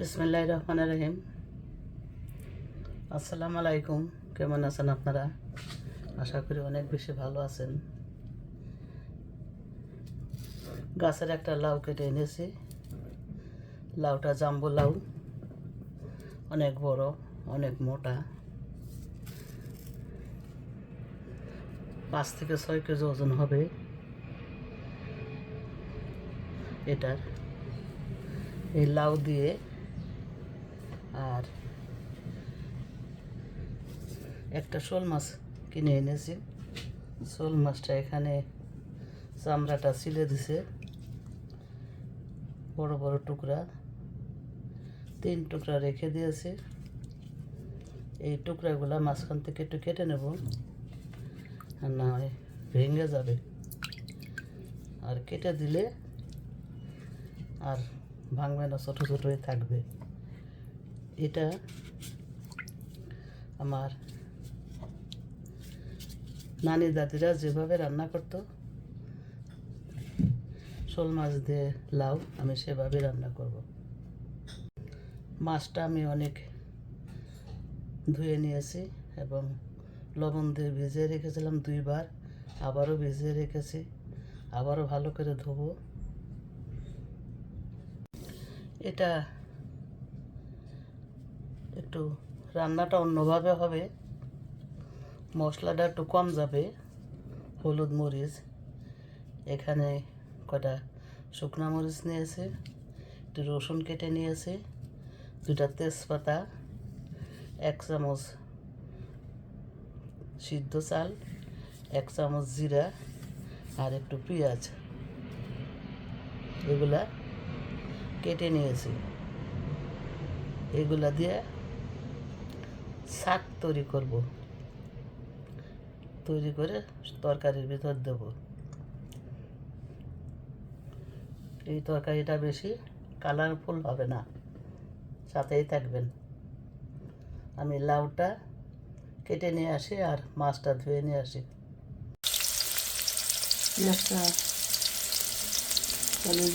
বিসমিল্লাহ রহমান রহিম। আসসালামু আলাইকুম কেমন আছেন আপনারা? আশা করি অনেক বেশি ভালো আছেন। গাছের একটা লাউ কেটে এনেছি। লাউটা জাম্বু লাউ। অনেক বড়, অনেক মোটা। পাঁচ থেকে ছয় কেজি ওজন হবে এটার। এই লাউ দিয়ে আর একটা শোল মাছ কিনে এনেছি। শোল মাছটা এখানে চামড়াটা ছিলে দিছে। বড় বড় টুকরা, তিন টুকরা রেখে দিয়েছি। এই টুকরাগুলা মাঝখান থেকে একটু কেটে নেব। আর না হয় ভেঙে যাবে। আর কেটে দিলে আর ভাঙবে না, ছোটো ছোটোই থাকবে। এটা আমার নানি দাদিরা যেভাবে রান্না করতো, শোল মাছ দিয়ে লাউ, আমি সেভাবে রান্না করব। মাছটা আমি অনেক ধুয়ে নিয়েছি এবং লবণ দিয়ে ভিজিয়ে রেখেছিলাম দুইবার, আবারও ভিজিয়ে রেখেছি, আবারও ভালো করে ধোবো। এটা একটু রান্নাটা অন্যভাবে হবে। মশলাটা একটু কম যাবে, হলুদ মরিচ। এখানে কটা শুকনো মরিচ নিয়েছে, একটু রসুন কেটে নিয়েছে দুটা তেজপাতা, এক চামচ সিদ্ধ চাল, এক চামচ জিরা আর একটু পেঁয়াজ। এগুলা কেটে নিয়েছি। এগুলা দিয়ে শাক তৈরি করব। তৈরি করে তরকারির ভিতর দেব। এই তরকারিটা বেশি কালারফুল হবে না, সাথেই থাকবেন। আমি লাউটা কেটে নিয়ে আসি আর মাছটা ধুয়ে নিয়ে আসি।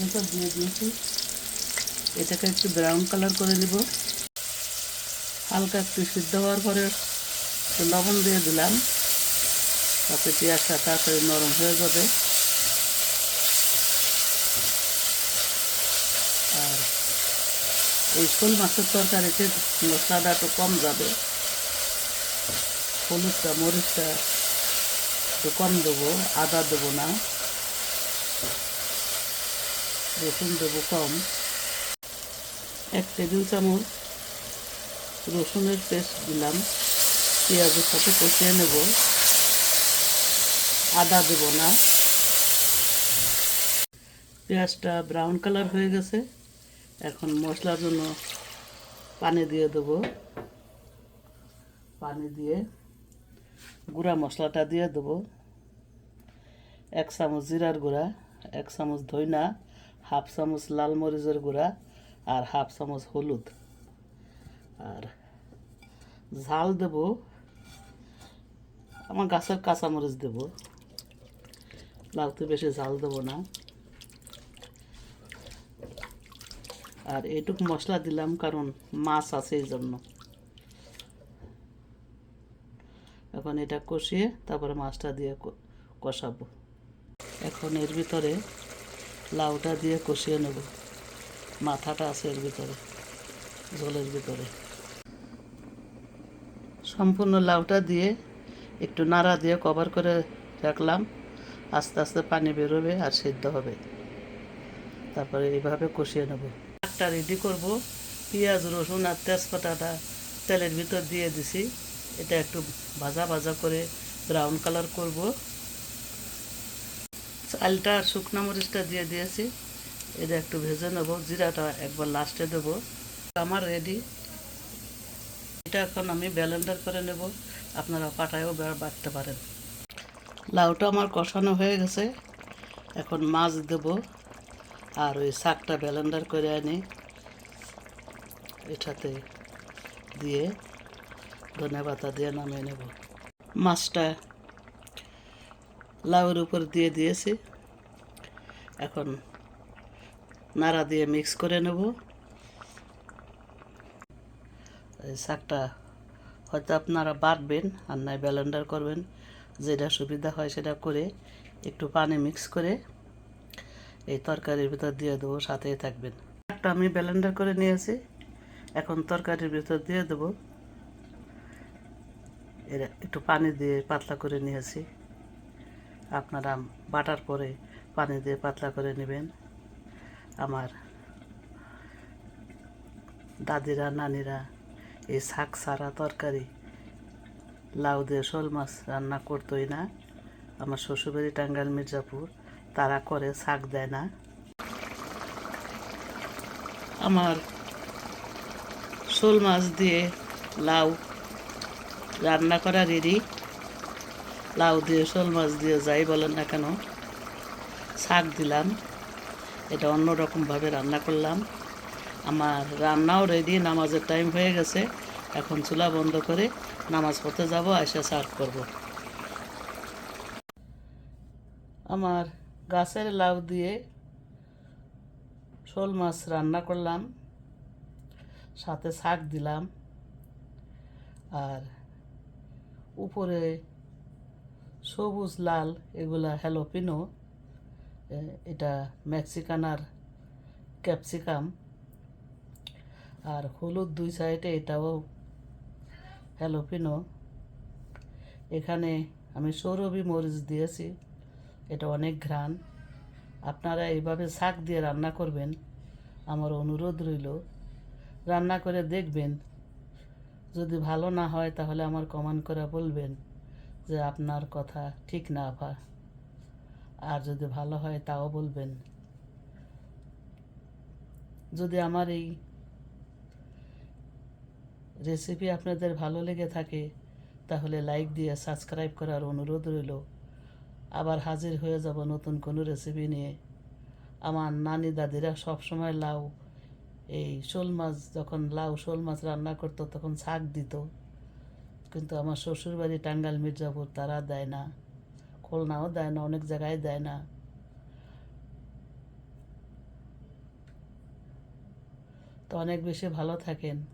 ভিতর দিয়ে দিয়েছি। এটাকে একটু ব্রাউন কালার করে নিব হালকা একটু সিদ্ধ হওয়ার পরে লবণ দিয়ে দিলাম। তাতে পেঁয়াজটা তাড়াতাড়ি নরম হয়ে যাবে। আর এই শোল মাছের তরকারিতে মশলাটা একটু কম যাবে। হলুদটা, মরিচটা একটু কম দেবো, আদা দেবো না। রসুন দেবো কম। এক টেবিল চামচ রসুনের পেস্ট দিলাম, পেঁয়াজের সাথে কষিয়ে নেব। আদা দেব না। পেঁয়াজটা ব্রাউন কালার হয়ে গেছে। এখন মশলার জন্য পানি দিয়ে দেব। পানি দিয়ে গুঁড়া মশলাটা দিয়ে দেবো। এক চামচ জিরার গুঁড়া, এক চামচ ধইনা, হাফ চামচ লাল মরিচের গুঁড়া আর হাফ চামচ হলুদ। আর ঝাল দেব। আমার গাছের কাঁচামরিচ দেব। লাউতে বেশি ঝাল দেবো না। আর এইটুকু মশলা দিলাম কারণ মাছ আছে এই জন্য। এখন এটা কষিয়ে তারপরে মাছটা দিয়ে কষাবো। এখন এর ভিতরে লাউটা দিয়ে কষিয়ে নেব। মাথাটা আছে এর ভিতরে, জলের ভিতরে। সম্পূর্ণ লাউটা দিয়ে একটু নাড়া দিয়ে কভার করে রাখলাম। আস্তে আস্তে পানি বেরোবে আর সিদ্ধ হবে। তারপরে এইভাবে কষিয়ে নেব। শাকটা রেডি করব। পেঁয়াজ, রসুন আর তেজপাতাটা তেলের ভিতর দিয়ে দিছি। এটা একটু ভাজা ভাজা করে ব্রাউন কালার করব। চালটা আর শুকনো মরিচটা দিয়ে দিয়েছি। এটা একটু ভেজে নেব। জিরাটা একবার লাস্টে দেবো। আমার রেডি এটা এখন আমি ব্যালেন্ডার করে নেব। আপনারা পাটায়ও বা- বাটতে পারেন। লাউটা আমার কষানো হয়ে গেছে। এখন মাছ দেব আর ওই শাকটা ব্যালেন্ডার করে আনি। এটাতে দিয়ে ধনে পাতা দিয়ে নামিয়ে নেব। মাছটা লাউয়ের উপর দিয়ে দিয়েছি। এখন নাড়া দিয়ে মিক্স করে নেব। শাকটা হয়তো আপনারা বাটবেন আর নাই ব্যালেন্ডার করবেন, যেটা সুবিধা হয় সেটা করে একটু পানি মিক্স করে এই তরকারির ভিতর দিয়ে দেবো, সাথেই থাকবেন। শাকটা আমি ব্যালেন্ডার করে নিয়েছি, এখন তরকারির ভিতর দিয়ে দেবো। এর একটু পানি দিয়ে পাতলা করে নিয়েছি। আপনারা বাটার পরে পানি দিয়ে পাতলা করে নেবেন। আমার দাদিরা, নানিরা এই শাক সারা তরকারি। লাউ দিয়ে শোল মাছ রান্না করতোই না। আমার শ্বশুরবাড়ি টাঙ্গাইল মির্জাপুর, তারা করে, শাক দেয় না। আমার শোল মাছ দিয়ে লাউ রান্না করা রেডি। লাউ দিয়ে শোল মাছ দিয়ে যাই বলেন না কেন, শাক দিলাম। এটা অন্যরকমভাবে রান্না করলাম। আমার রান্নাও রেডি নামাজের টাইম হয়ে গেছে। এখন চুলা বন্ধ করে নামাজ পড়তে যাব এসে সার্ভ করব। আমার গাছের লাউ দিয়ে শোল মাছ রান্না করলাম, সাথে শাক দিলাম, আর উপরে সবুজ লাল, এগুলা হ্যালোপিনো এটা মেক্সিকানার ক্যাপসিকাম। আর হলুদ দুই সাইডে এটাও হ্যালোপিনো এখানে আমি সৌরভি মরিচ দিয়েছি, এটা অনেক ঘ্রাণ। আপনারা এইভাবে শাক দিয়ে রান্না করবেন, আমার অনুরোধ রইল। রান্না করে দেখবেন। যদি ভালো না হয় তাহলে আমার কমেন্ট করে বলবেন যে আপনার কথা ঠিক না ভা আর যদি ভালো হয় তাও বলবেন। যদি আমার এই রেসিপি আপনাদের ভালো লেগে থাকে, তাহলে লাইক দিয়ে সাবস্ক্রাইব করার অনুরোধ রইল। আবার হাজির হয়ে যাব নতুন কোনো রেসিপি নিয়ে। আমার নানি দাদিরা সব সময় লাউ, এই শোল মাছ, যখন লাউ শোল মাছ রান্না করতো, তখন শাক দিত। কিন্তু আমার শ্বশুরবাড়ি টাঙ্গাল মির্জাপুর, তারা দেয় না। খুলনাও দেয় না, অনেক জায়গায় দেয় না। তো অনেক বেশি ভালো থাকেন।